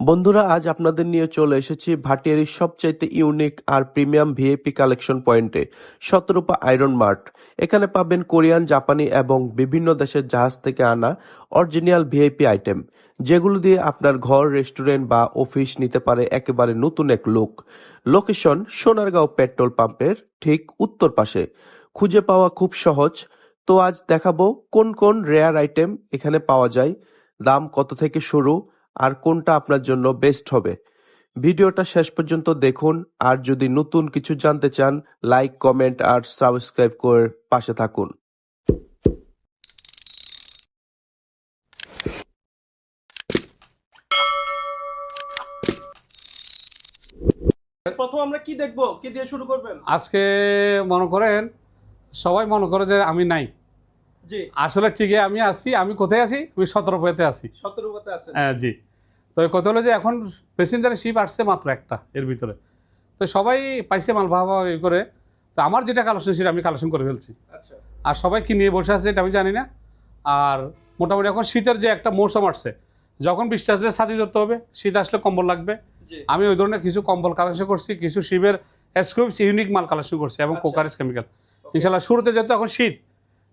বন্ধুরা, আজ আপনাদের নিয়ে চলে এসেছি ভাটিয়ারির সবচাইতে ইউনিক আর প্রিমিয়াম ভিআইপি কালেকশন পয়েন্টে শতরূপা আয়রন মার্ট এখানে পাবেন কোরিয়ান, জাপানি এবং বিভিন্ন দেশের জাহাজ থেকে আনা অরিজিনাল ভিআইপি আইটেম যেগুলো দিয়ে আপনার ঘর রেস্টুরেন্ট বা অফিস নিতে পারে একেবারে নতুন এক লুক লোকেশন সোনারগাঁও পেট্রোল পাম্পের ঠিক উত্তর পাশে। খুঁজে পাওয়া খুব সহজ। তো আজ দেখাবো কোন কোন রেয়ার আইটেম এখানে পাওয়া যায়। দাম কত থেকে শুরু? আর কোনটা আপনার জন্য বেস্ট হবে। ভিডিওটা শেষ পর্যন্ত দেখুন আর যদি নতুন কিছু জানতে চান লাইক কমেন্ট আর সাবস্ক্রাইব করে পাশে থাকুন। প্রথম আমরা কি দেখব? কি দিয়ে শুরু করবেন? আজকে মনে করেন সবাই মনে করে যে আমি নাই। জি। আসলে ঠিকই আমি আছি আমি কোথায় আছি? আমি সতেরো পেতে আছি। সতেরোতে আছেন। হ্যাঁ জি। তো এই কথা হলো যে এখন প্যাসেঞ্জারের শিপ আসছে মাত্র একটা এর ভিতরে। তো সবাই পাইছে মাল ভাবা এই করে। তো আমার যেটা কালেকশন সেটা আমি কালেকশন করে ফেলছি। আচ্ছা। আর সবাই কি নিয়ে বসে আছে এটা আমি জানি না। আর মোটামুটি এখন শীতের যে একটা মৌসুম আসছে যখন বৃষ্টি আসলে ছাতি ধরতে হবে শীত আসলে কম্বল লাগবে। আমি ওই ধরনের কিছু কম্বল কালেকশন করছি কিছু শিবের স্কুপস ইউনিক মাল কালেকশন করছি এবং আচ্ছা। কোকারিস কেমিক্যাল ইনশাল্লাহ শুরুতে যেহেতু এখন শীত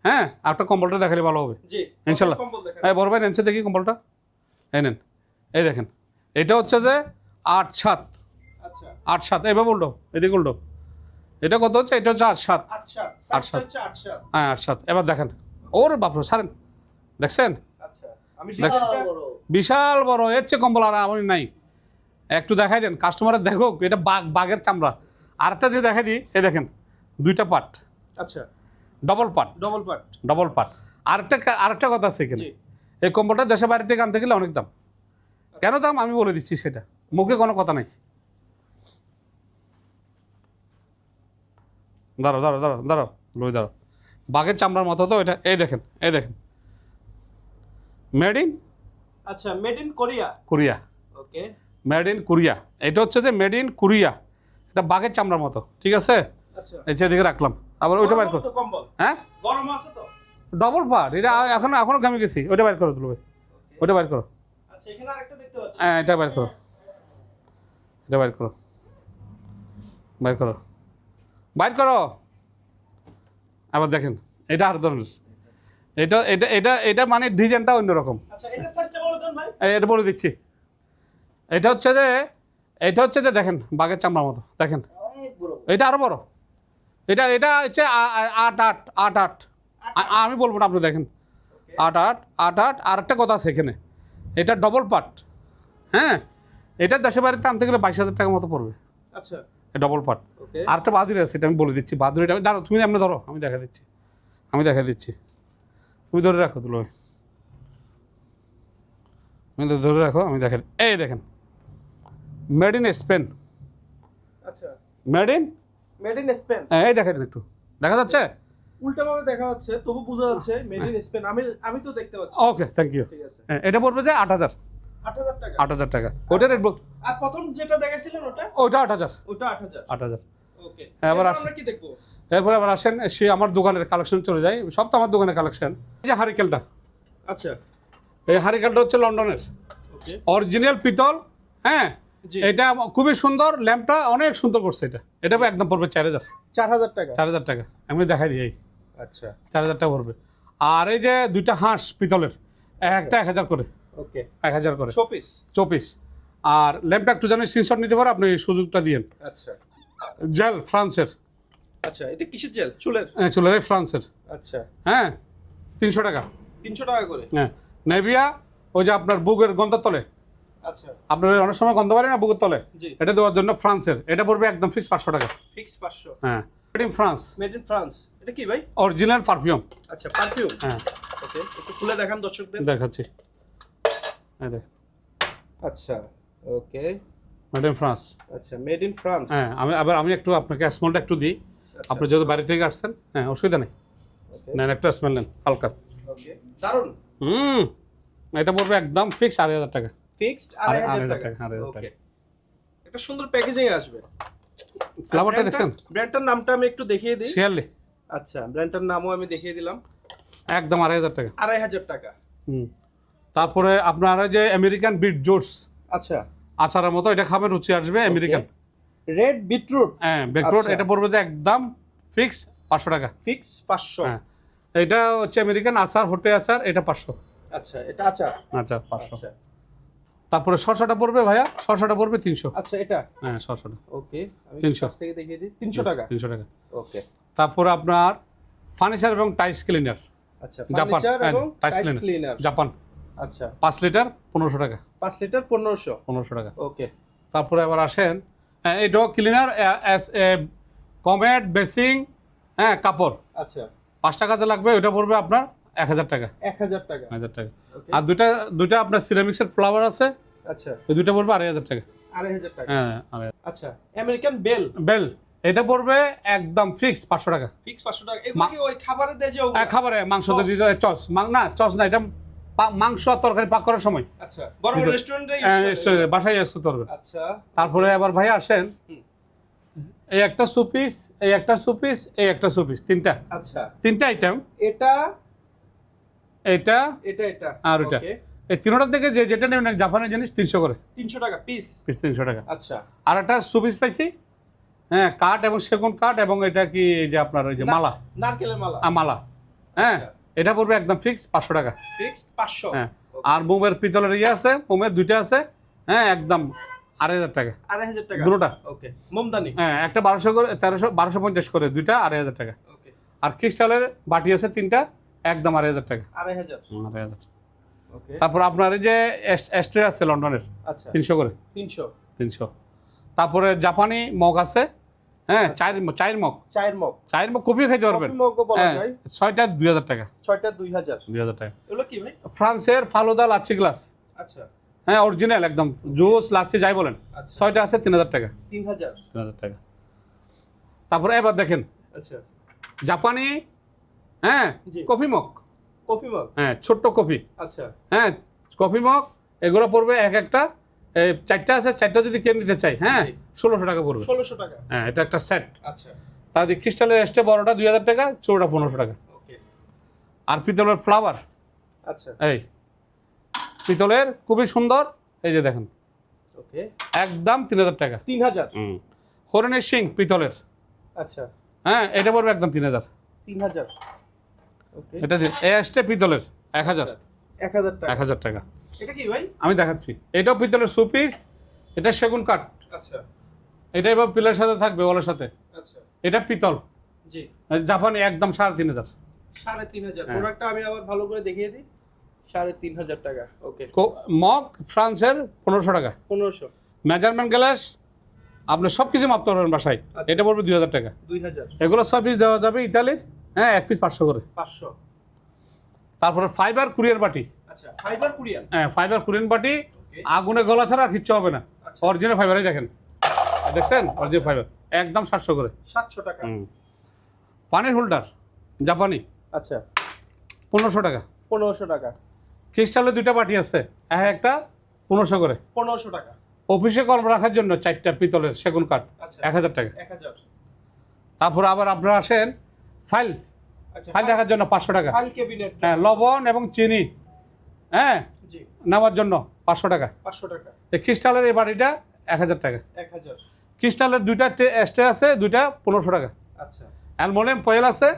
হ্যাঁ আপনার কম্বলটা দেখালে ভালো হবে। ইনশাল্লাহ। হ্যাঁ বড় ভাই নেনছে দেখি কম্বলটা। এই নেন। এই দেখেন এটা হচ্ছে যে আট সাত। আচ্ছা। আট সাত এভাবে উল্টো এদিকে উল্টো। এটা কত হচ্ছে? এটা হচ্ছে আট সাত। আচ্ছা আট সাত। আট হ্যাঁ আট সাত। এবার দেখেন ওর বাপরে সারেন দেখছেন? আচ্ছা আমি বিশাল বড়। এর চেয়ে কম্বল আর আমার নাই। একটু দেখাই দেন কাস্টমারের দেখুক এটা বাঘ বাঘের চামড়া। আরেকটা যে দেখাই দিই এই দেখেন দুইটা পার্ট আচ্ছা। Double part double part double part আরেকটা আরেকটা কথা আছে এখানে। এই কম্বলটা দেশে বাইরে থেকে আনতে গেলে অনেক দাম। কেন দাম? আমি বলে দিচ্ছি সেটা। মুখে কোনো কথা নাই। দাঁড়াও দাঁড়াও দাঁড়াও দাঁড়াও লই দাঁড়াও। বাঘের চামড়ার মতো তো এটা। এই দেখেন এই দেখেন। মেড ইন আচ্ছা made in Korea. Korea. Okay. Made in Korea. এটা হচ্ছে যে মেড ইন কোরিয়া। এটা বাঘের চামড়ার মতো ঠিক আছে? আচ্ছা। এই যে দিকে রাখলাম। আবার ওইটা বাইর করো। তো কম্বল। হ্যাঁ? গরম আছে তো। ডবল পার্ট এটা এখন এখনও ঘামে গেছি। ওইটা বাইর করো তুলবে ওইটা বাইর করো। আচ্ছা হ্যাঁ এটা বাইর করো। এটা বাইর করো। বাইর করো। বাইর করো। আবার দেখেন এটা আর ধরনের এটা এটা এটা এটা মানে ডিজাইনটা অন্যরকম। আচ্ছা এটা বলে দিচ্ছি। এটা হচ্ছে যে এটা হচ্ছে যে দেখেন বাঘের চামড়ার মতো। দেখেন। এটা আরও বড়। এটা এটা হচ্ছে আট আট আট আট। আমি বলব না আপনি দেখেন। আট আট আট আট। আর একটা কথা আছে এখানে। এটা ডবল পার্ট হ্যাঁ? এটা দেশে বাড়িতে আনতে গেলে বাইশ হাজার টাকার মতো পড়বে। আচ্ছা। ডবল পার্ট আর একটা বাদুরি আছে এটা আমি বলে দিচ্ছি। বাদুরিটা আমি দাঁড়ো তুমি এমনি ধরো আমি দেখা দিচ্ছি। আমি দেখা দিচ্ছি। তুমি ধরে রাখো তুলো তুমি ধরে রাখো আমি দেখেন এই দেখেন। মেড ইন স্পেন আচ্ছা। Made in made in Spain এই দেখা দিন একটু। দেখা যাচ্ছে? উল্টা ভাবে দেখা যাচ্ছে তবু বোঝা যাচ্ছে মেড ইন স্পেন আমি আমি তো দেখতে পাচ্ছি। ওকে থ্যাংক ইউ ঠিক আছে। এটা পড়বে যে আট হাজার। আট হাজার টাকা। ওটা রেট আর প্রথম যেটা দেখাছিলেন ওটা? ওটা আট হাজার। ওটা আট হাজার। আট হাজার। ওকে হ্যাঁ, এবার আসুন। কি দেখব? এরপরে আবার আসেন সে আমার দোকানের কালেকশন চলে যায়। সব তো আমার দোকানের কালেকশন এই যে হারিকেলটা। আচ্ছা। এই হারিকেলটা হচ্ছে লন্ডনের। ওকে অরিজিনাল পিতল। হ্যাঁ এটা খুবই সুন্দর। ল্যাম্পটা অনেক সুন্দর করছে এটা। এটা একদম পড়বে চার হাজার। চার হাজার টাকা। চার হাজার টাকা। আমি দেখাই দিই এই। আচ্ছা। চার হাজার টাকা পড়বে আর এই যে দুইটা হাঁস পিতলের একটা এক হাজার করে। ওকে। এক হাজার করে। শোপিস চব্বিশ। আর ল্যাম্পটা একটু জানি স্ক্রিনশট নিতে পারো আপনি সুযোগটা দিয়েন আচ্ছা। জেল ফ্রান্সের। আচ্ছা এটা কিসের জেল? চুলের? হ্যাঁ চলে রে ফ্রান্সের। আচ্ছা। হ্যাঁ তিনশো টাকা। তিনশো টাকা করে? হ্যাঁ। নেভিয়া ওই যে আপনার বুকের গন্ধের তলে। আচ্ছা। আপনার অনেক সময় গন্ধ পারে না বুকের তলে? এটা দেওয়ার জন্য ফ্রান্সের। এটা পড়বে একদম ফিক্স পাঁচশো টাকা। ফিক্স পাঁচশো। হ্যাঁ। Made in France made in France এটা কি ভাই? অরিজিনাল পারফিউম আচ্ছা পারফিউম হ্যাঁ। ওকে একটু খুলে দেখান দর্শকদের। দেখাচ্ছি। এই দেখ। আচ্ছা ওকে মেড ইন ফ্রান্স আচ্ছা মেড ইন ফ্রান্স হ্যাঁ আমি আবার আমি একটু আপনাকে স্মেলটা একটু দিই। আপনি যেহেতু বাড়ি থেকে আসছেন হ্যাঁ অসুবিধা নেই। ওকে নেন একটা স্মেল নেন হালকা। ওকে দারুণ হুম এটা পড়বে একদম ফিক্স আড়াই হাজার টাকা। ফিক্সড আড়াই হাজার টাকা, আড়াই হাজার টাকা। একটা সুন্দর প্যাকেজিং আসবে। ফ্লাওয়ারটা দেখছেন? ব্র্যান্ডটার নামটা আমি একটু দেখিয়ে দিই। আচ্ছা ব্র্যান্ডটার নামও আমি দেখিয়ে দিলাম। একদম আড়াই হাজার টাকা। আড়াই হাজার টাকা। হুম। তারপরে আপনারা যে আমেরিকান বিট জোটস আচ্ছা। আচারের মতো এটা খাবে রুচি আসবে আমেরিকান রেড বিটরুট হ্যাঁ বেকরোড আচ্ছা। এটা পড়বে যে একদম ফিক্স পাঁচশো টাকা। ফিক্স পাঁচশো। হ্যাঁ। এটা হচ্ছে আমেরিকান আচার হোটে আচার এটা পাঁচশো। আচ্ছা এটা আচার? আচ্ছা পাঁচশো। আচ্ছা। তারপরে শসাটা পড়বে ভাইয়া? শসাটা পড়বে তিনশো। আচ্ছা এটা? হ্যাঁ শসাটা ওকে 300 থেকে দেখিয়ে দিই। তিনশো টাকা? তিনশো টাকা। ওকে। তারপরে আপনার ফার্নিচার এবং টাইস ক্লিনার। আচ্ছা জাপান হ্যাঁ, টাইস ক্লিনার। ক্লিনার। জাপান। আচ্ছা। পাঁচ লিটার পনেরোশো টাকা। পাঁচ লিটার পনেরোশো? পনেরোশো টাকা। ওকে। তারপরে আবার আসেন হ্যাঁ এটাও cleaner S A comet basin হ্যাঁ কাপড়। আচ্ছা। পাঁচটা কাজে লাগবে ওটা পড়বে আপনার এক হাজার টাকা। এক হাজার টাকা। হাজার টাকা। আর দুইটা দুইটা আপনার সিরামিক্সের ফ্লাওয়ার আছে আচ্ছা। ওই দুইটা পড়বে আড়াই হাজার টাকা। আড়াই হাজার টাকা। হ্যাঁ আচ্ছা আমেরিকান বেল বেল এটা পড়বে একদম ফিক্স পাঁচশো টাকা। ফিক্স পাঁচশো টাকা। এগুলো ওই খাবারে দেয় যে? এক খাবারে মাংস চস। দিতে চস। না চস না এটা মাংস আর তরকারি পাক করার সময়। আচ্ছা বড় বড় রেস্টুরেন্টে হ্যাঁ, এসে- বাসায় পারবে আচ্ছা। তারপরে আবার ভাই আসেন। এই একটা সুপিস এই একটা সুপিস এই একটা সুপিস তিনটা। আচ্ছা। তিনটা আইটেম এটা? এইটা এটা এটা। আর ওটা। এই তিনটা থেকে যে যেটা নেবেন জাপানের জিনিস তিনশো করে। তিনশো টাকা পিস পিস তিনশো টাকা। আচ্ছা। আর একটা সুপিস পাইছি? হ্যাঁ কাঠ এবং সেগুন কাঠ এবং এটা কি যে আপনার ওই যে মালা? নারকেলের মালা। মালা। হ্যাঁ আচ্ছা। এটা পড়বে একদম ফিক্স পাঁচশো টাকা। ফিক্স পাঁচশো? হ্যাঁ। আর মোমের পিতলের ইয়ে আছে মোমের দুইটা আছে হ্যাঁ একদম আড়াই হাজার টাকা। আড়াই হাজার টাকা? দুটোটা। ওকে মোমদানি? হ্যাঁ একটা বারোশো করে তেরোশো বারোশো পঞ্চাশ করে দুইটা আড়াই হাজার টাকা। আর ক্রিস্টালের বাটি আছে তিনটা একদম আড়াই হাজার টাকা। আড়াই হাজার। আড়াই হাজার। তারপর আপনার এই যে এস্ট্রে আছে লন্ডনের। আচ্ছা। তিনশো করে? তিনশো। তিনশো। তারপরে জাপানি মগ আছে। হ্যাঁ চায়ের চায়ের মগ। চায়ের মগ। চায়ের মগ কপিও খাইতে পারবেন। হ্যাঁ ছয়টা দুই হাজার টাকা। ছয়টা দুই হাজার। দুই হাজার টাকা। এগুলো কি ভাই? ফ্রান্সের ফালুদা লাচ্ছি গ্লাস। আচ্ছা। হ্যাঁ অরিজিনাল একদম। জুস লাচ্ছি যাই বলেন। আচ্ছা। ছয়টা আছে তিন হাজার টাকা। তিন হাজার। তিন হাজার টাকা। তারপরে এবার দেখেন। আচ্ছা। জাপানি হ্যাঁ কফি মগ। Coffee mug? হ্যাঁ ছোট্ট কফি। আচ্ছা। হ্যাঁ কফি মগ এগুলো পড়বে এক একটা। চারটা আছে চারটা যদি কেউ নিতে চাই হ্যাঁ ষোলোশো টাকা পড়বে। ষোলোশো টাকা। হ্যাঁ এটা একটা সেট আচ্ছা। তার দিয়ে ক্রিস্টালের এসটে বড়টা দুই হাজার টাকা ছোটটা পনেরোশো টাকা। ওকে। আর পিতলের ফ্লাওয়ার আচ্ছা। এই পিতলের খুবই সুন্দর এই যে দেখেন। ওকে। একদম তিন হাজার টাকা। তিন হাজার? হরিণের সিং পিতলের। আচ্ছা। হ্যাঁ এটা পড়বে একদম তিন হাজার। তিন হাজার। এটা এই এসটে পিতলের এক হাজার। এক হাজার টাকা। এটা কি ভাই? আমি দেখাচ্ছি। এটাও পিতলের সুপিস এটা সেগুন কাঠ। আচ্ছা। এটা এবার পিলের সাথে থাকবে ওলের সাথে। আচ্ছা। এটা পিতল। জি। জাপানি একদম সাড়ে তিন হাজার। সাড়ে তিন হাজার। হ্যাঁ। প্রোডাক্টটা আমি আবার ভালো করে দেখিয়ে দিই। সাড়ে তিন হাজার টাকা। ওকে মগ ফ্রান্সের পনেরোশো টাকা। পনেরোশো। মেজারমেন্ট গ্লাস আপনি সব কিছু মাপতে পারবেন বাসায়। আচ্ছা। এটা পড়বে দুই হাজার টাকা। দুই হাজার। এগুলো সব পিস দেওয়া যাবে ইতালির। হ্যাঁ এক পিস পাঁচশো করে। পাঁচশো। তারপরে ফাইবার কুরিয়ার বাটি। আচ্ছা ফাইবার কুরিয়ান হ্যাঁ ফাইবার কুরিয়ান বাটি। আগুনে গলা ছাড়া আর কিচ্ছু হবে না। আচ্ছা। অরিজিনাল ফাইবারই দেখেন। দেখছেন? অরিজিনাল ফাইবার একদম সাতশো করে। সাতশো টাকা। পানির হোল্ডার জাপানি। আচ্ছা। পনেরোশো টাকা। পনেরোশো টাকা। ক্রিস্টালের দুইটা বাটি আছে। এক একটা পনেরোশো করে। পনেরোশো টাকা। অফিসে কর্ম রাখার জন্য চারটা পিতলের সেগুন কাঠ। আচ্ছা। এক হাজার টাকা। এক হাজার। তারপর আবার আপনারা আসেন ফাইল। আচ্ছা ফাইল রাখার জন্য পাঁচশো টাকা। হ্যাঁ লবণ এবং চিনি। হ্যাঁ নেওয়ার জন্য পাঁচশো টাকা। পাঁচশো টাকা। এই ক্রিস্টালের এই বাটিটা এক হাজার টাকা। এক হাজার। খ্রিস্টালের দুইটা স্টে আছে দুইটা পনেরোশো টাকা। আচ্ছা। অ্যালমোনিয়াম পয়েল আছে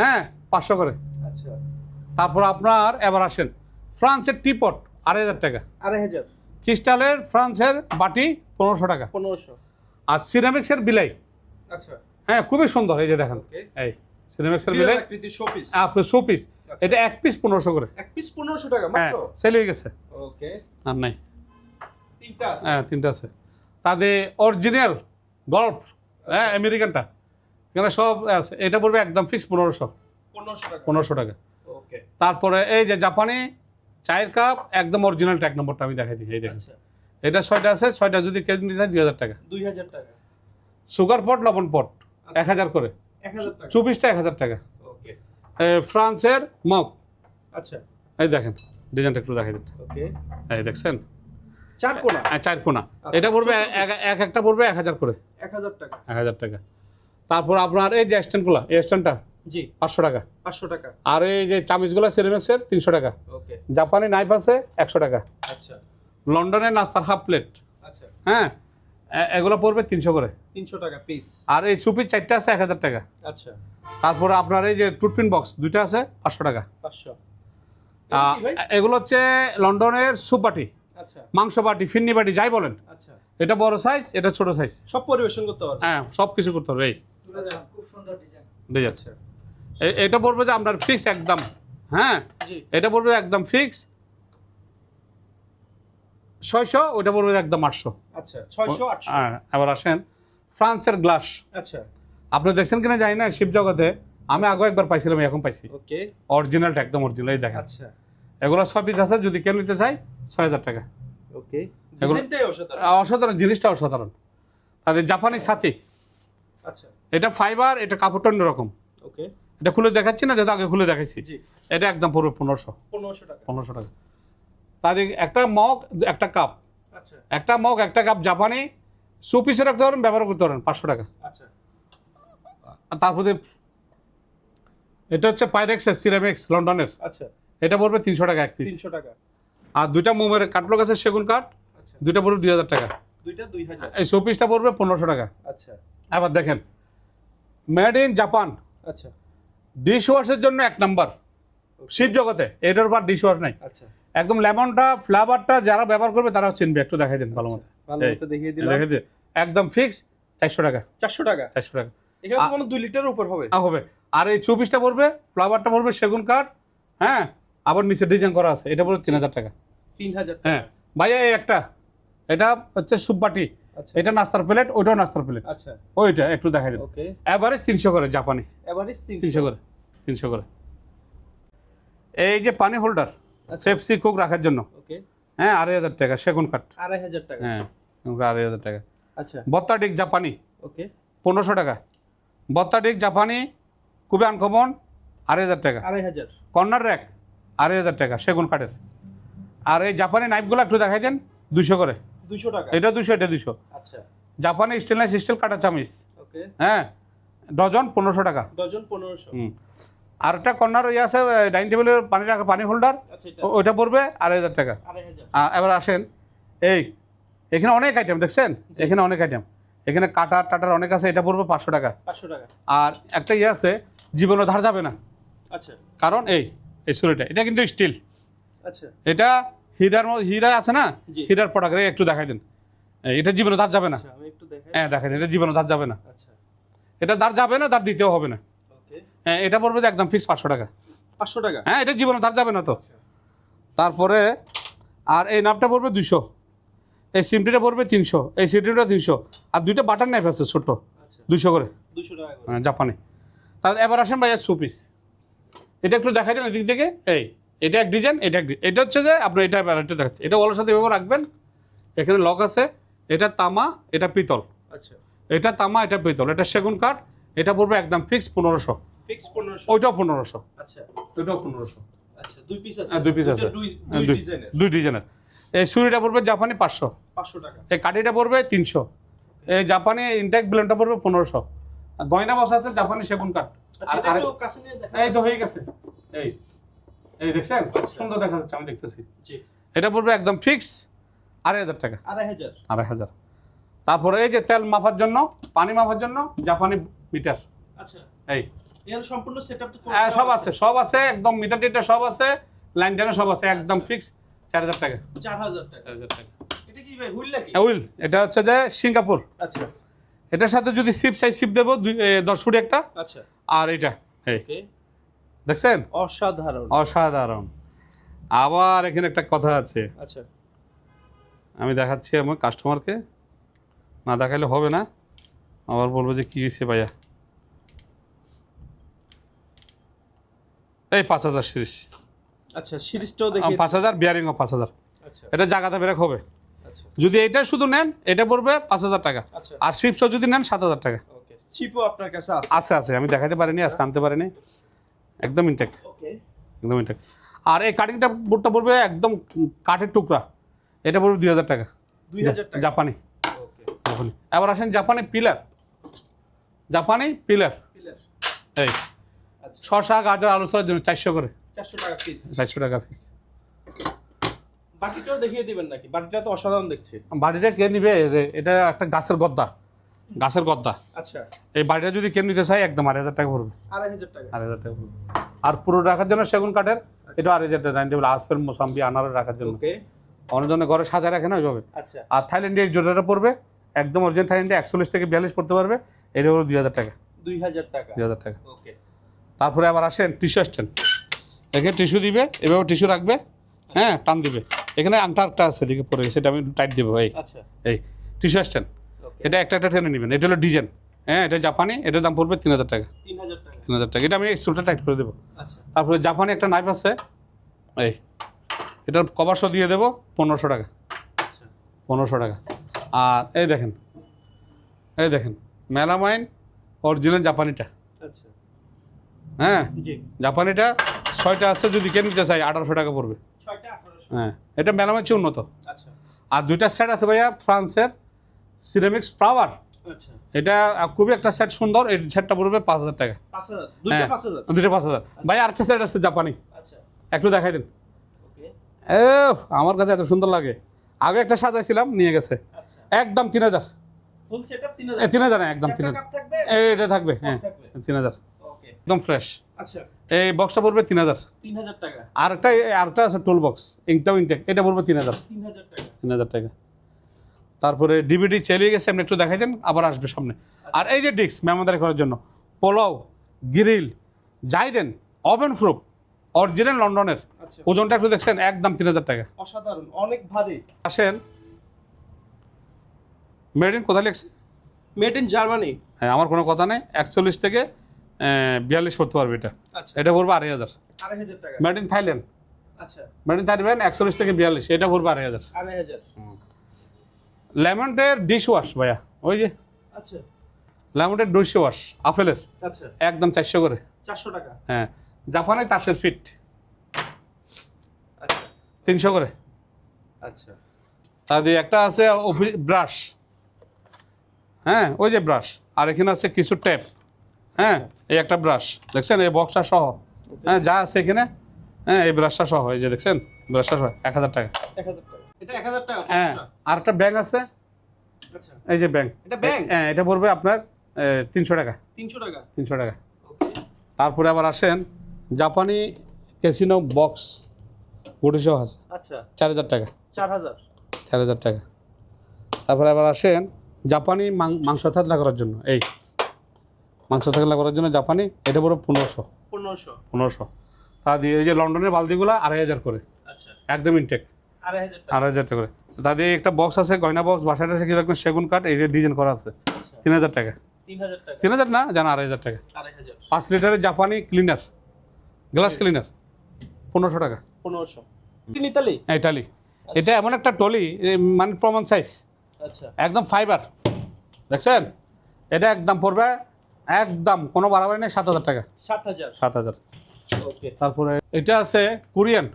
হ্যাঁ পাঁচশো করে। আচ্ছা। তারপর আপনার এবার আসেন ফ্রান্সের টিপট আড়াই হাজার টাকা। আড়াই হাজার। ক্রিস্টালের ফ্রান্সের বাটি পনেরোশো টাকা। পনেরোশো। আর সিরামিক্সের বিলাই। আচ্ছা। হ্যাঁ খুবই সুন্দর এই যে দেখেন। এই। সিরামিক্সের বিলাই আকৃতির শোপিস আপনি। এটা এক পিস পনেরোশো করে। এক পিস টাকা হ্যাঁ মাত্র? সেল হয়ে গেছে। ওকে আর নাই। তিনটা আছে? হ্যাঁ তিনটা আছে। তাদের অরিজিনাল গল্ফ হ্যাঁ আমেরিকানটা। এখানে সব আছে। এটা পড়বে একদম ফিক্স টাকা। ওকে তারপরে এই যে জাপানি চায়ের কাপ একদম অরিজিনাল ট্যাগ নম্বরটা আমি দেখাই দিই। এই দেখেন। আচ্ছা। এটা ছয়টা আছে ছয়টা যদি কেউ নিতে চায় দুই হাজার টাকা। দুই হাজার টাকা। সুগার পট লবণ পট আচ্ছা। এক হাজার করে। এক চব্বিশটা এক হাজার টাকা। ওকে। ফ্রান্সের মগ। আচ্ছা। এই দেখেন ডিজাইনটা একটু দেখাই দিন। ওকে। এই দেখছেন? চার কোনা? চার কোনা। আচ্ছা, এটা পড়বে এক এক একটা পড়বে এক হাজার করে। এক হাজার টাকা। এক হাজার টাকা। তারপর আপনার এই যে স্ট্যান্ডগুলো এই স্ট্যান্ডটা জি। পাঁচশো টাকা। পাঁচশো টাকা। আর এই যে চামিচগুলো সেরেমিক্সের তিনশো টাকা। ওকে। জাপানি নাইফ আছে একশো টাকা। আচ্ছা। লন্ডনের নাস্তার হাফ প্লেট। আচ্ছা। হ্যাঁ? এগুলো পড়বে তিনশো করে। তিনশো টাকা পিস আর এই সুপির চারটা আছে এক হাজার টাকা। আচ্ছা। তারপরে আপনার এই যে টুটপিন বক্স দুইটা আছে পাঁচশো টাকা। পাঁচশো? এগুলো হচ্ছে লন্ডনের সুপ বাটি আচ্ছা। মাংস বাটি ফিন্নি বাটি যাই বলেন। আচ্ছা। এটা বড় সাইজ এটা ছোট সাইজ সব পরিবেশন করতে পারবে? হ্যাঁ সব কিছু করতে হবে এই। খুব সুন্দর ডিজাইন ঠিক আছে আচ্ছা এটা পড়বে যে আপনার ফিক্স একদম হ্যাঁ? এটা পড়বে একদম ফিক্স ছয়শো ওইটা পড়বে একদম আটশো। আচ্ছা ছয়শো আসেন ফ্রান্সের গ্লাস। আচ্ছা। আপনি দেখছেন কিনা জানি না শিব জগতে আমি আগে একবার পাইছিলাম এখন পাইছি। ওকে। অরিজিনালটা একদম অরিজিনাল এই দেখেন। আচ্ছা। এগুলো ছয় পিস আছে যদি কেউ নিতে চাই ছয় হাজার টাকা। ওকে। অসাধারণ। জিনিসটা অসাধারণ তাদের জাপানি সাথী আচ্ছা। এটা ফাইবার এটা কাপড়টা অন্যরকম। ওকে। এটা খুলে দেখাচ্ছি না যেহেতু আগে খুলে দেখাইছি। জি। এটা একদম পড়বে পনেরোশো। পনেরোশো টাকা। পনেরোশো টাকা। তাদের একটা মগ একটা কাপ আচ্ছা। একটা মগ একটা কাপ জাপানে। সু পিসে রাখতে পারেন ব্যবহার করতে পারেন পাঁচশো টাকা। আচ্ছা। তারপরে এটা হচ্ছে পাইরেক্সের সিরামিক্স লন্ডনের আচ্ছা। এটা পড়বে তিনশো টাকা এক পিস তিনশো টাকা। আর দুইটা মোমের কাঠলোক আছে সেগুন কাঠ। আচ্ছা। দুইটা পড়বে দুই হাজার টাকা। দুইটা দুই হাজার। এই শো পিসটা পড়বে পনেরোশো টাকা। আচ্ছা। আবার দেখেন মেড ইন জাপান আচ্ছা। ডিশ ওয়াশের জন্য এক নাম্বার শিব জগতে এটার পর ডিশ ওয়াশ নাই। আচ্ছা। একদম লেমনটা ফ্লেভারটা যারা ব্যবহার করবে তারাও চিনবে একটু দেখাই দিন ভালো মতো। ভালো এই, মতো দেখিয়ে দিলাম। দিন একদম ফিক্স চারশো টাকা। চারশো টাকা? চারশো টাকা। এখানে তো আ- কোনো দুই লিটার উপর হবে? আ, হবে। আর এই চব্বিশটা পড়বে ফ্লাওয়ারটা পড়বে সেগুন কাঠ হ্যাঁ? আবার নিচে ডিজাইন করা আছে এটা পড়বে তিন হাজার টাকা। তিন হাজার হ্যাঁ। ভাইয়া এই একটা এটা হচ্ছে সুপবাটি আচ্ছা। এটা নাস্তার প্লেট ওইটাও নাস্তার প্লেট আচ্ছা। ওইটা একটু দেখাই দিন। ওকে অ্যাভারেজ তিনশো করে জাপানি। এভারেজ তিনশো করে তিনশো করে। এই যে পানি হোল্ডার আচ্ছা। পেপসি কোক রাখার জন্য। ওকে। হ্যাঁ আড়াই হাজার টাকা সেগুন কাঠ। আড়াই হাজার টাকা। হ্যাঁ আড়াই হাজার টাকা। আচ্ছা। বত্তাডিক জাপানি ওকে। পনেরোশো টাকা। বত্তাডিক জাপানি খুবই আনকমন আড়াই হাজার টাকা। আড়াই হাজার। কর্নার র্যাক আড়াই হাজার টাকা সেগুন কাঠের। আর এই জাপানি নাইফগুলো একটু দেখাই দেন দুশো করে। দুশো টাকা। এটা দুশো এটা দুশো আচ্ছা। জাপানি স্টেনলেস স্টিল কাটা চামিচ। ওকে। হ্যাঁ ডজন পনেরোশো টাকা। ডজন পনেরোশো। হুম। আর একটা কর্নার ইয়ে আছে ডাইনিং টেবিলের পানি রাখা পানি হোল্ডার। আচ্ছা ওইটা পড়বে আড়াই হাজার টাকা। এবার আসেন। এই এখানে অনেক আইটেম দেখছেন? এখানে অনেক আইটেম এখানে কাটার টাটার অনেক আছে এটা পড়বে পাঁচশো টাকা। পাঁচশো টাকা। আর একটা ইয়ে আছে জীবনও ধার যাবে না। আচ্ছা। কারণ এই এই ছুরিটা এটা কিন্তু স্টিল আচ্ছা। এটা হীরার মধ্যে হীরা আছে না। হীরার প্রোডাক্ট একটু দেখাই দেন। এই, এটা জীবনে ধার যাবে না। আচ্ছা হ্যাঁ দেখাই দেন এটা জীবনে ধার যাবে না। আচ্ছা। এটা ধার যাবে না তার দিতেও হবে না। হ্যাঁ এটা পড়বে যে একদম ফিক্স পাঁচশো টাকা। পাঁচশো টাকা? হ্যাঁ এটা জীবনে ধার যাবে না তো। তারপরে আর এই নাপটা পড়বে দুশো এই সিমটিটা পড়বে তিনশো। এই সিমটিটা তিনশো। আর দুইটা বাটার নাইফ আছে ছোট্ট। আচ্ছা। দুশো করে। দুশো টাকা হ্যাঁ, জাপানি। তাহলে এবার আসেন ভাইয়া শু পিস এটা একটু দেখাই দেন এদিক থেকে। এই এটা এক ডিজাইন এটা এক এটা হচ্ছে যে আপনি এটা এবার এটা দেখাচ্ছি। এটা ওলার সাথে এভাবে রাখবেন। এখানে লক আছে। এটা তামা এটা পিতল। আচ্ছা। এটা তামা এটা পিতল। এটা সেগুন কাঠ। এটা পড়বে একদম ফিক্স পনেরোশো। ফিক্স পনেরোশো। ওইটাও পনেরোশো। আচ্ছা। ওইটাও পনেরোশো। আচ্ছা দুই পিস আছে? হ্যাঁ, দুই পিস আছে। দুই হ্যাঁ, দুই দুই ডিজাইনের? দুই ডিজাইনের। এই ছুরিটা পড়বে জাপানি পাঁচশো। পাঁচশো টাকা। এই কাঠিটা পড়বে তিনশো। এই জাপানি ইনটেক ব্লেন্ডটা পড়বে পনেরোশো। আর গয়না বসা আছে জাপানি সেগুন কাঠ। আচ্ছা আর- এটা একটু কাছে নিয়ে দেখা এই তো হয়ে গেছে। এই। এই দেখছেন? সুন্দর দেখা যাচ্ছে আমি দেখতেছি। জি। এটা পড়বে একদম ফিক্স আড়াই হাজার টাকা। আড়াই হাজার? আড়াই হাজার। তারপরে এই যে তেল মাপার জন্য পানি মাপার জন্য জাপানি মিটার। আচ্ছা। এই। এর সম্পূর্ণ সেটআপ তো হ্যাঁ, সব আছে সব আছে একদম মিটার টিটার সব আছে লাইন টেনে সব আছে একদম ফিক্স চার হাজার টাকা। চার হাজার টাকা। চার হাজার টাকা। এটা কি ভাই হুইল নাকি? উইল এটা হচ্ছে যে সিঙ্গাপুর। আচ্ছা। এটার সাথে যদি সিপ সাইজ সিপ দেবো দুই এ, দশ ফুট একটা। আচ্ছা। আর এটা ওকে দেখছেন? অসাধারণ। অসাধারণ। আবার এখানে একটা কথা আছে। আচ্ছা। আমি দেখাচ্ছি আমার কাস্টমারকে না দেখালে হবে না। আবার বলব যে কী হয়েছে ভাইয়া? এই পাঁচ হাজার সিরিজ। আচ্ছা সিরিজটাও দেখি পাঁচ হাজার বিয়ারিংও পাঁচ হাজার। আচ্ছা। এটা জায়গাতে বেরেক হবে। আচ্ছা। যদি এটা শুধু নেন এটা পড়বে পাঁচ হাজার টাকা। আচ্ছা। আর শিপসও যদি নেন সাত হাজার টাকা। চিপও আপনার কাছে আছে? আছে আমি দেখাতে পারিনি আজকে আনতে পারিনি। একদম ইনটেক একদম ইনটেক আর এই কাটিংটা বোর্ডটা পড়বে একদম কাঠের টুকরা। এটা পড়বে দুই হাজার টাকা। জাপানি। জাপানি। এবার আসেন জাপানি পিলার জাপানি পিলার পিলার এই। শশা গাজর আলু সরার জন্য চারশো করে। চারশো টাকা পিস চারশো টাকা পিস বাটিটাও দেখিয়ে দিবেন নাকি? বাটিটা তো অসাধারণ দেখছি বাড়িটা কে নিবে? এটা একটা গাছের গদ্দা। গাছের গদ্দা। আচ্ছা। এই বাড়িটা যদি কেউ নিতে চায় একদম আড়াই হাজার টাকা পড়বে। আড়াই হাজার টাকা। আড়াই হাজার টাকা পড়বে। আর পুরো রাখার জন্য সেগুন কাঠের এটা আড়াই হাজার টাকা। ডাইনিং টেবিল আসপেল মোসাম্বি আনারের রাখার জন্য। অনেক জন্য ঘরে সাজা রাখে না ওইভাবে? আচ্ছা। আর থাইল্যান্ডের জোড়াটা পড়বে একদম অরিজিনাল থাইল্যান্ডে একচল্লিশ থেকে বিয়াল্লিশ পড়তে পারবে এটা হলো দুই হাজার টাকা। দুই হাজার টাকা। দুই হাজার টাকা। ওকে তারপরে আবার আসেন টিস্যু স্ট্যান্ড এখানে টিস্যু দিবে এভাবে টিস্যু রাখবে হ্যাঁ টান দিবে। এখানে আংটা একটা আছে এদিকে পরে সেটা আমি টাইট দেবো এই। আচ্ছা। এই টিস্যু স্ট্যান্ড এটা একটা একটা টেনে নেবেন এটা হলো ডিজাইন হ্যাঁ এটা জাপানি এটার দাম পড়বে তিন হাজার টাকা। তিন হাজার টাকা। এটা আমি চুলটা টাইট করে দেবো। আচ্ছা। তারপরে জাপানি একটা নাইফ আছে এই এটার কভার শো দিয়ে দেবো পনেরোশো টাকা। আচ্ছা। পনেরোশো টাকা। আর এই দেখেন এই দেখেন মেলামাইন অরিজিনাল জাপানিটা। আচ্ছা। হ্যাঁ? জি। জাপানিটা ছয়টা আছে যদি কেন নিতে চাই আঠারোশো টাকা পড়বে। হ্যাঁ এটা মেলামাইন চেয়ে উন্নত। আচ্ছা। আর দুইটা সেট আছে ভাইয়া ফ্রান্সের সিরামিক্স ফ্লাওয়ার আচ্ছা। এটা খুবই একটা সেট সুন্দর এই সেটটা পড়বে পাঁচ হাজার টাকা। হ্যাঁ। পাঁচ হাজার? পাঁচ হাজার। ভাই আরেকটা সেট আছে জাপানি। আচ্ছা। একটু দেখাই দিন। এ আমার কাছে এত সুন্দর লাগে। আগে একটা সাজাইছিলাম নিয়ে গেছে। আচ্ছা। একদম তিন হাজার। তিন হাজার? একদম তিন হাজার। এটা থাকবে হ্যাঁ তিন হাজার। একদম ফ্রেশ আচ্ছা। এই বক্সটা পড়বে তিন হাজার। তিন হাজার টাকা। আর একটা আরেকটা আছে টুল বক্স ইনকাম ইনটেক এটা পড়বে তিন হাজার। তিন হাজার টাকা। তিন হাজার টাকা। তারপরে ডিভিডি চালিয়ে গেছে আপনি একটু দেখাই দেন আবার আসবে সামনে। আর এই যে ডিস্ক মেহমানদারি করার জন্য পোলাও গ্রিল যাই দেন ওভেন প্রুফ অরিজিনাল লন্ডনের। আচ্ছা। ওজনটা একটু দেখছেন একদম তিন হাজার টাকা। অসাধারণ অনেক ভারী। আসেন। মেড ইন কোথায় লেখছে মেড ইন জার্মানি হ্যাঁ আমার কোনো কথা নেই। একচল্লিশ থেকে বিয়াল্লিশ করতে পারবে এটা। আচ্ছা। এটা পড়বে আড়াই হাজার। মেড ইন থাইল্যান্ড আচ্ছা। মেড ইন থাইল্যান্ড একচল্লিশ থেকে বিয়াল্লিশ এটা পড়বে আড়াই হাজার। লেমন্ডের ডিশ ওয়াশ ভাইয়া ওই যে। আচ্ছা। লেমন্ডের ডিশ ওয়াশ আপেলের। আচ্ছা। একদম চারশো করে। চারশো টাকা। হ্যাঁ। জাপানে তাসের ফিট আচ্ছা। তিনশো করে। আচ্ছা। তা দিয়ে একটা আছে ব্রাশ হ্যাঁ ওই যে ব্রাশ আর এখানে আছে কিছু ট্যাপ হ্যাঁ এই একটা ব্রাশ দেখছেন? এই বক্সটা সহ। হ্যাঁ যা আছে এখানে হ্যাঁ এই ব্রাশটা সহ এই যে দেখছেন? ব্রাশটা সহ এক হাজার টাকা। এক হাজার টাকা। এটা এক হাজার টাকা হ্যাঁ আর একটা ব্যাংক আছে? আচ্ছা। এই যে ব্যাংক হ্যাঁ এটা পড়বে আপনার তিনশো টাকা। তিনশো টাকা? তিনশো টাকা। তারপরে আবার আসেন জাপানি ক্যাসিনো বক্স ওটিসহ আছে। আচ্ছা। চার হাজার টাকা। চার হাজার। চার হাজার টাকা। তারপরে আবার আসেন জাপানি মাংস থাকলা করার জন্য এই। মাংস থাকলা করার জন্য জাপানি এটা পুরো পনেরোশো। পনেরোশো। পনেরোশো। তা দিয়ে এই যে লন্ডনের বালতিগুলো আড়াই হাজার করে। আচ্ছা। একদম ইনটেক আড়াই হাজার টাকা। করে। তা দিয়ে একটা বক্স আছে গয়না বক্স বাসাটা আছে কি রাখবেন সেগুন কাঠ এই ডিজাইন করা আছে। আচ্ছা। তিন হাজার টাকা। তিন হাজার না জানা আড়াই হাজার টাকা। পাঁচ লিটারের জাপানি ক্লিনার গ্লাস ক্লিনার পনেরোশো টাকা। পনেরোশো। ইতালি? হ্যাঁ, ইটালি এটা এমন একটা টলি মানে প্রমাণ সাইজ আচ্ছা। একদম ফাইবার দেখছেন? এটা একদম পড়বে একদম কোনো বাড়াবাড়ি নেই সাত হাজার টাকা। সাত হাজার? সাত হাজার। তারপরে এটা আছে কোরিয়ান।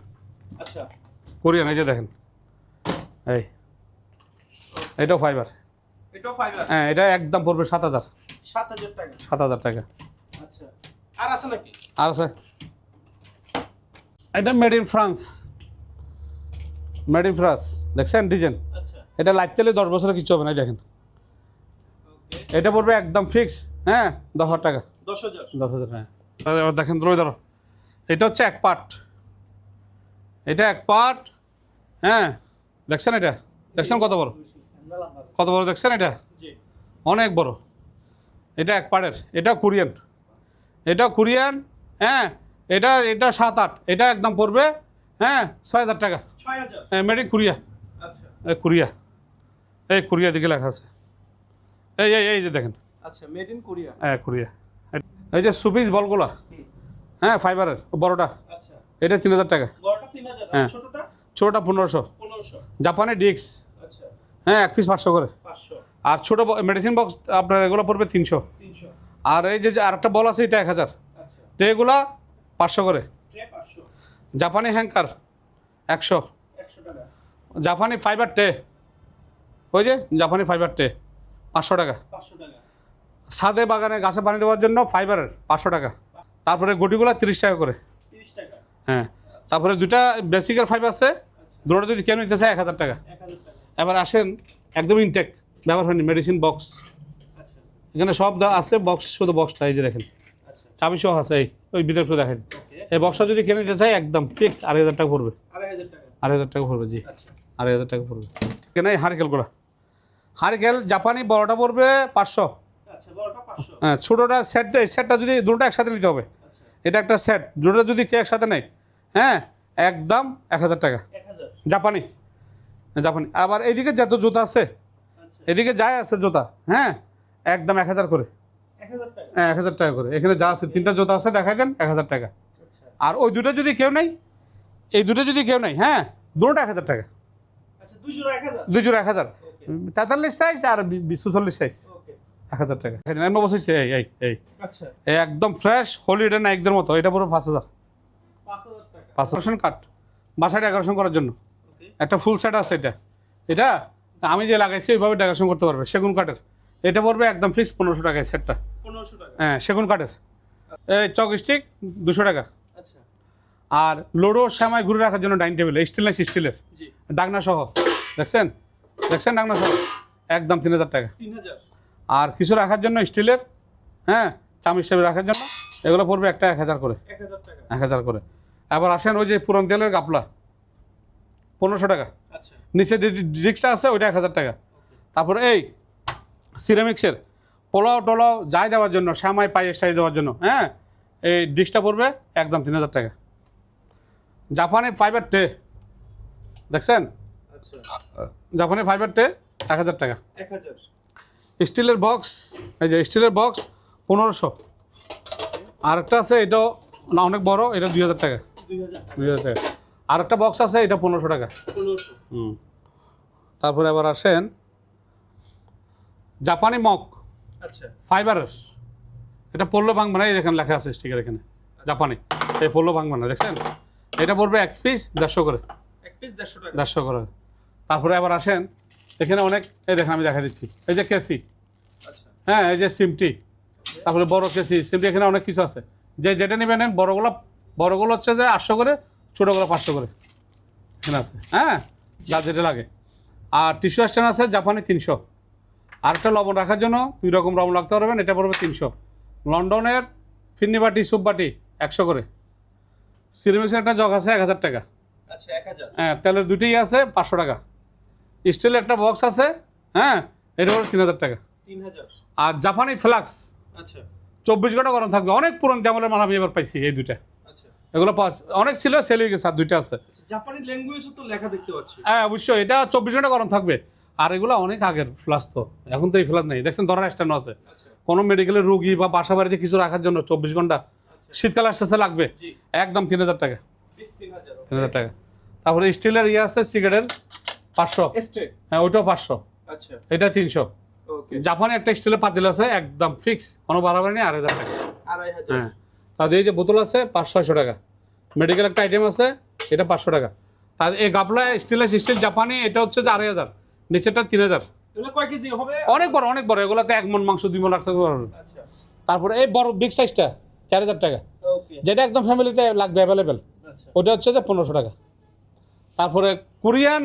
আচ্ছা। কোরিয়ান এই যে দেখেন। এই এটাও ফাইবার এটাও ফাইবার হ্যাঁ এটা একদম পড়বে সাত হাজার। সাত হাজার টাকা? সাত হাজার টাকা। আচ্ছা। আর আছে নাকি? আর আছে। এটা made in France made in France দেখছেন ডিজাইন আচ্ছা। এটা লাইট তেলে দশ বছরের কিছু হবে না দেখেন। এটা পড়বে একদম ফিক্স হ্যাঁ দশ হাজার টাকা। দশ হাজার? দশ হাজার হ্যাঁ। এবার দেখেন ধরে ধরো। এটা হচ্ছে এক পার্ট এটা এক পার্ট হ্যাঁ। দেখছেন এটা? দেখছেন কত বড়? কত বড় দেখছেন এটা? অনেক বড়। এটা এক পার্টের এটা কোরিয়ান। এটা কোরিয়ান হ্যাঁ। এটা এটা সাত আট। এটা একদম পড়বে হ্যাঁ ছয় হাজার টাকা। ছয় হাজার? মেড ইন কোরিয়া আচ্ছা। এই কোরিয়া এই কোরিয়া দিকে লেখা আছে। এই এই এই যে দেখেন। আচ্ছা মেড ইন কোরিয়া হ্যাঁ কোরিয়া এই যে সুপিস বলগুলা। হ্যাঁ ফাইবারের বড়টা। আচ্ছা। এটা তিন হাজার টাকা। বড়টা তিন হাজার আর হ্যাঁ। ছোটটা? ছোটোটা পনেরোশো। পনেরোশো। জাপানি ডিক্স আচ্ছা। হ্যাঁ এক পিস পাঁচশো করে। পাঁচশো। আর ছোটো মেডিসিন বক্স আপনার এগুলো পড়বে তিনশো। তিনশো। আর এই যে যে আরেকটা বল আছে এটা এক হাজার। আচ্ছা। তো এগুলা পাঁচশো করে। জাপানি হ্যাঙ্কার একশো। জাপানি ফাইবার টে ওই যে জাপানি ফাইবার টে পাঁচশো টাকা। পাঁচশো টাকা। ছাদে বাগানে গাছে পানি দেওয়ার জন্য ফাইবারের পাঁচশো টাকা। তারপরে গুটিগুলো তিরিশ টাকা করে। হ্যাঁ তারপরে দুটা বেসিকের ফাইভ আছে আচ্ছা দুটো যদি কেউ নিতে চায় এক হাজার টাকা। এবার আসেন একদম ইনটেক ব্যবহার হয়নি মেডিসিন বক্স আচ্ছা। এখানে সব আছে বক্স শুধু বক্সটা এই যে দেখেন। আচ্ছা। চাবি সহ আছে এই ওই ভিতরে একটু দেখাই দিন। এই বক্সটা যদি কিনে নিতে চাই একদম ফিক্স আড়াই হাজার টাকা পড়বে। আড়াই হাজার টাকা। পড়বে জি। আচ্ছা। আড়াই হাজার টাকা পড়বে। কেন এই হারকেলগুলো হারকেল জাপানি বড়টা পড়বে আচ্ছা পাঁচশো। হ্যাঁ ছোটোটা সেট এই সেটটা যদি দুটো একসাথে নিতে হবে। এটা একটা সেট দুটো যদি কে একসাথে নেয় হ্যাঁ একদম এক হাজার টাকা। জাপানি জাপানি। আবার এইদিকে যত জুতা আছে আচ্ছা। এদিকে যায় আছে জুতা হ্যাঁ একদম এক হাজার করে। হ্যাঁ এক হাজার টাকা করে। এখানে যা আছে তিনটা জুতা আছে দেখাই দেন এক হাজার টাকা। আচ্ছা। আর ওই দুটো যদি কেউ নেই এই দুটো যদি কেউ নেই হ্যাঁ দুটোটা এক হাজার টাকা। আচ্ছা দুই জোড়া এক হাজার। তেতাল্লিশ সাইজ আর চল্লিশ সাইজ এক হাজার টাকা। এমন বসেছে এই এই এই। আচ্ছা। একদম ফ্রেশ হলিডে নাইকদের মতো এটা পুরো পাঁচ হাজার। পাঁচ হাজার কাট বাসায় ডেকোরেশন করার জন্য। একটা ফুল সেট আছে এটা। এটা আমি যে লাগাইছি ওইভাবে ডেকোরেশন করতে পারবে সেগুন কাঠের এটা পড়বে একদম ফিক্স পনেরোশো টাকায় সেটটা পনেরোশো টাকা। হ্যাঁ সেগুন কাঠের এই চক স্টিক দুশো টাকা। আচ্ছা। আর লোডো শ্যামায় ঘুরে রাখার জন্য ডাইনিং টেবিল স্টিলনেস স্টিলের জি। ডাকনা সহ। দেখছেন? দেখছেন ডাকনা সহ? একদম তিন হাজার টাকা। তিন হাজার। আর কিছু রাখার জন্য স্টিলের হ্যাঁ চামচ হিসেবে রাখার জন্য। এগুলো পড়বে একটা এক হাজার করে। এক হাজার করে। এবার আসেন ওই যে পুরন তেলের গাপলা পনেরোশো টাকা। আচ্ছা। নিচে ডিস্কটা আছে ওইটা এক হাজার টাকা। তারপর এই সিরামিক্সের পোলাও টোলাও যাই দেওয়ার জন্য শ্যামাই পায়ে সাই দেওয়ার জন্য হ্যাঁ এই ডিস্কটা পড়বে একদম তিন হাজার টাকা। জাপানি ফাইবার টে দেখছেন? আচ্ছা। জাপানি ফাইবার টে এক হাজার টাকা। এক হাজার। স্টিলের বক্স এই যে স্টিলের বক্স পনেরোশো। আর একটা আছে এটাও না অনেক বড় এটা দুই হাজার টাকা। দুই হাজার টাকা। দুই হাজার টাকা আর একটা বক্স আছে এটা পনেরোশো টাকা। হুম। তারপরে আবার আসেন জাপানি মগ। আচ্ছা। ফাইবারের। এটা পড়ল ভাঙবে না এই দেখেন লেখা আছে স্টিকার এখানে জাপানি। এই পড়ল ভাঙবে না দেখছেন? এটা পড়বে এক পিস দেড়শো করে। এক পিস দেড়শো টাকা। দেড়শো করে। তারপরে আবার আসেন এখানে অনেক এই দেখেন আমি দেখা দিচ্ছি। এই যে কেসি। হ্যাঁ এই যে সিমটি। তারপরে বড় কেসি সিমটি এখানে অনেক কিছু আছে। যে যেটা নেবেন নেন বড়গুলো বড়গুলো হচ্ছে যে আটশো করে ছোটোগুলো পাঁচশো করে। এখানে আছে। হ্যাঁ যা যেটা লাগে। আর টিস্যু স্ট্যান্ড আছে জাপানি তিনশো। আর একটা লবণ রাখার জন্য দুই রকম লবণ রাখতে পারবেন এটা পড়বে তিনশো। লন্ডনের ফিন্নি বাটি সুপ বাটি একশো করে। সিরামিক্সের একটা জগ আছে এক হাজার টাকা। আচ্ছা হ্যাঁ তেলের দুটোই আছে পাঁচশো টাকা। স্টিলের একটা বক্স আছে হ্যাঁ এটা পড়বে তিন হাজার টাকা। তিন হাজার। আর জাপানি ফ্লাক্স। আচ্ছা। চব্বিশ ঘণ্টা গরম থাকবে। অনেক পুরনো জামালের মাল আমি এবার পাইছি এই দুইটা। আচ্ছা। এগুলো পাওয়া অনেক ছিল সেল হয়ে গেছে আর দুইটা আছে। আচ্ছা জাপানি ল্যাঙ্গুয়েজও তো লেখা দেখতে পাচ্ছি। হ্যাঁ অবশ্যই। এটা চব্বিশ ঘণ্টা গরম থাকবে। আর এগুলো অনেক আগের ফ্লাস তো। এখন তো এই ফ্লাস নেই। দেখছেন ধরার স্ট্যান্ড আছে। আচ্ছা। কোনো মেডিকেলের রুগী বা বাসা বাড়িতে কিছু রাখার জন্য চব্বিশ ঘণ্টা শীতকাল আসতে আসতেছে লাগবে। একদম তিন হাজার টাকা। তিন হাজার টাকা। তারপরে স্টিলের ইয়ে আছে সিগারেটের পাঁচশো। হ্যাঁ ওইটাও পাঁচশো। আচ্ছা। এটা তিনশো। জাপানি একটা স্টিলের পাতিল আছে একদম ফিক্স কোনো বাড়াবাড়ি নেই আড়াই হাজার টাকা। হ্যাঁ। তাদের এই যে বোতল আছে পাঁচশো ছয়শো টাকা। মেডিকেল একটা আইটেম আছে এটা পাঁচশো টাকা। তার এই গাপলা স্টিলের স্টিল জাপানি এটা হচ্ছে যে আড়াই হাজার নিচেরটা তিন হাজার। অনেক বড় অনেক বড় এগুলোতে এক মন মাংস দুই মন রাখতে পারবেন আচ্ছা। তারপরে এই বড় বিগ সাইজটা চার হাজার টাকা। যেটা একদম ফ্যামিলিতে লাগবে অ্যাভেলেবেল আচ্ছা। ওটা হচ্ছে যে পনেরোশো টাকা। তারপরে কোরিয়ান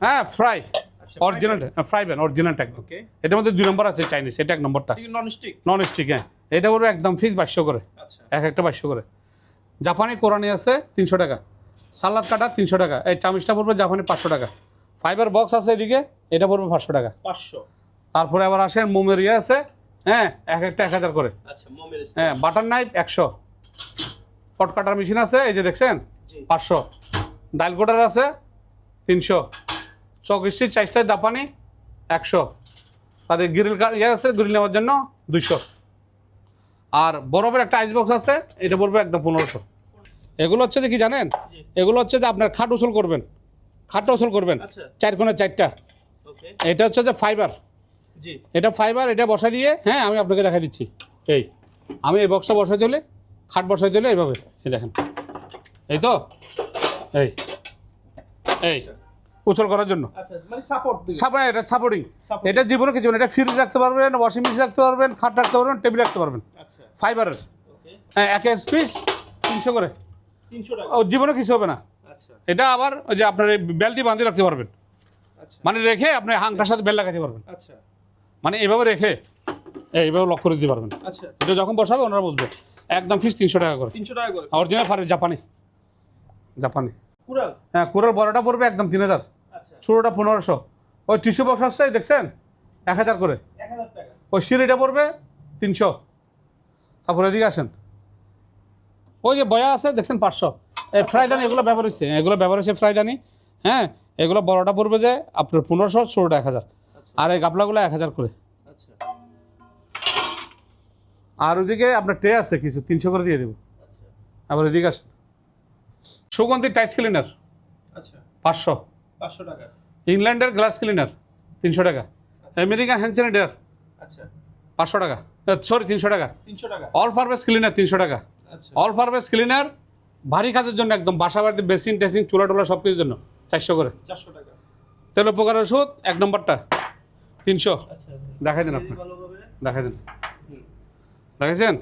হ্যাঁ ফ্রাই অরিজিনাল ফ্রাই প্যান অরিজিনালটা একদম এটার মধ্যে দুই নম্বর আছে চাইনিজ এটা এক নম্বরটা। নন স্টিক হ্যাঁ। এটা করবে একদম ফিক্স বাইশশো করে। আচ্ছা। এক একটা বাইশশো করে। জাপানি কোরআনি আছে তিনশো টাকা। সালাদ কাটা তিনশো টাকা। এই চামিচটা পড়বে জাপানি পাঁচশো টাকা। ফাইবার বক্স আছে এদিকে এটা পড়বে পাঁচশো টাকা। পাঁচশো। তারপরে আবার আসেন মোমের ইয়ে আছে হ্যাঁ এক একটা এক হাজার করে। আচ্ছা হ্যাঁ বাটার নাইফ একশো। পট কাটার মেশিন আছে এই যে দেখছেন? পাঁচশো। ডাইল কোটার আছে তিনশো। চক স্টিচ চাইজটা জাপানি একশো। তাদের গ্রিল ইয়ে আছে গ্রিল নেওয়ার জন্য দুইশো। আর বরফের একটা আইস বক্স আছে এটা পড়বে একদম পনেরোশো। এগুলো হচ্ছে যে কি জানেন? এগুলো হচ্ছে যে আপনার খাট উসুল করবেন। খাটটা উসুল করবেন আচ্ছা। চার কোণে চারটা। এটা হচ্ছে যে ফাইবার এটা ফাইবার এটা বসাই দিয়ে হ্যাঁ আমি আপনাকে দেখা দিচ্ছি। এই আমি এই বক্সটা বসাই দিলে খাট বসাই দিলে এইভাবে এই দেখেন। এই তো? এই এই। উচল করার জন্য। আচ্ছা মানে সাপোর্ট সাপোর্ট এটা সাপোর্টিং এটা জীবনে কিছু না এটা ফ্রিজ রাখতে পারবেন ওয়াশিং মেশিন রাখতে পারবেন খাট রাখতে পারবেন টেবিল রাখতে পারবেন। আচ্ছা। ফাইবারের ওকে হ্যাঁ এক পিস তিনশো করে। ও জীবনে কিছু হবে না। আচ্ছা। এটা আবার ওই যে আপনার এই বেল বাঁধিয়ে রাখতে পারবেন। আচ্ছা। মানে রেখে আপনি হাংটার সাথে বেল লাগাতে পারবেন। আচ্ছা। মানে এভাবে রেখে এই এইভাবে লক করে দিতে পারবেন। আচ্ছা। এটা যখন বসাবে ওনারা বুঝবে। একদম ফিস তিনশো টাকা করে। তিনশো টাকা করে। অরিজিনাল ফারে জাপানি জাপানি কুড়াল? হ্যাঁ কুড়াল বড়টা পড়বে একদম তিন হাজার। আচ্ছা ছোটোটা পনেরোশো। ওই টিস্যু বক্স আসছে দেখছেন? এক হাজার করে। ওই সিঁড়িটা পড়বে তিনশো। তারপরে এদিকে আসেন। ওই যে বয়া আছে দেখছেন পাঁচশো। এই ফ্রাইদানি এগুলো ব্যবহার হচ্ছে। এগুলো ব্যবহার হচ্ছে ফ্রাইদানি হ্যাঁ? এগুলো বড়টা পড়বে যে আপনার পনেরোশো ছোটোটা এক হাজার। আচ্ছা। আর এই গাপলাগুলো এক হাজার করে। আচ্ছা। আর ওদিকে আপনার ট্রে আছে কিছু তিনশো করে দিয়ে দেবো। আচ্ছা। আবার এদিকে আসেন। সুগন্ধি টাইস ক্লিনার। আচ্ছা। পাঁচশো। পাঁচশো টাকা। ইংল্যান্ডের গ্লাস ক্লিনার তিনশো টাকা। আমেরিকান হ্যান্ড স্যানিটার আচ্ছা। পাঁচশো টাকা। সরি তিনশো টাকা। তিনশো টাকা। অল পারপাস ক্লিনার তিনশো টাকা। আচ্ছা। অল পারপাস ক্লিনার ভারী কাজের জন্য একদম বাসা বাড়িতে বেসিন টেসিন চুলা টোলা সব কিছুর জন্য চারশো করে। চারশো টাকা। তেল উপকার ওষুধ এক নম্বরটা তিনশো। আচ্ছা। দেখাই দিন আপনার ভালোভাবে? দেখাই দিন। দেখেছেন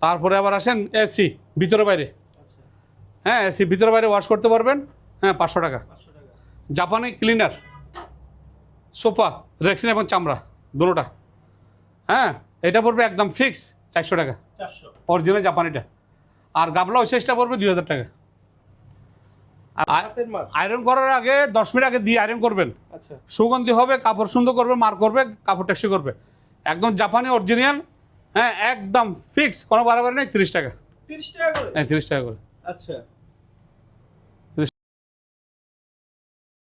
তারপরে আবার আসেন এসি ভিতরে বাইরে। আচ্ছা। হ্যাঁ এসি ভিতরে বাইরে ওয়াশ করতে পারবেন। হ্যাঁ পাঁচশো টাকা। জাপানি ক্লিনার সোফা রেক্সিন এবং চামড়া দুটোটা। হ্যাঁ এটা পড়বে একদম ফিক্স চারশো টাকা। চারশো। অরিজিনাল জাপানিটা। আর গাবলা শেষটা পড়বে দুই হাজার টাকা। আয়রন করার আগে দশ মিনিট আগে দিয়ে আয়রন করবেন। আচ্ছা। সুগন্ধি হবে কাপড় সুন্দর করবে মার করবে কাপড় ট্যাক্সি করবে। একদম জাপানি অরিজিনাল হ্যাঁ একদম ফিক্স কোনো বাড়াবাড়ি নেই তিরিশ টাকা। তিরিশ টাকা করে? হ্যাঁ তিরিশ টাকা করে। আচ্ছা।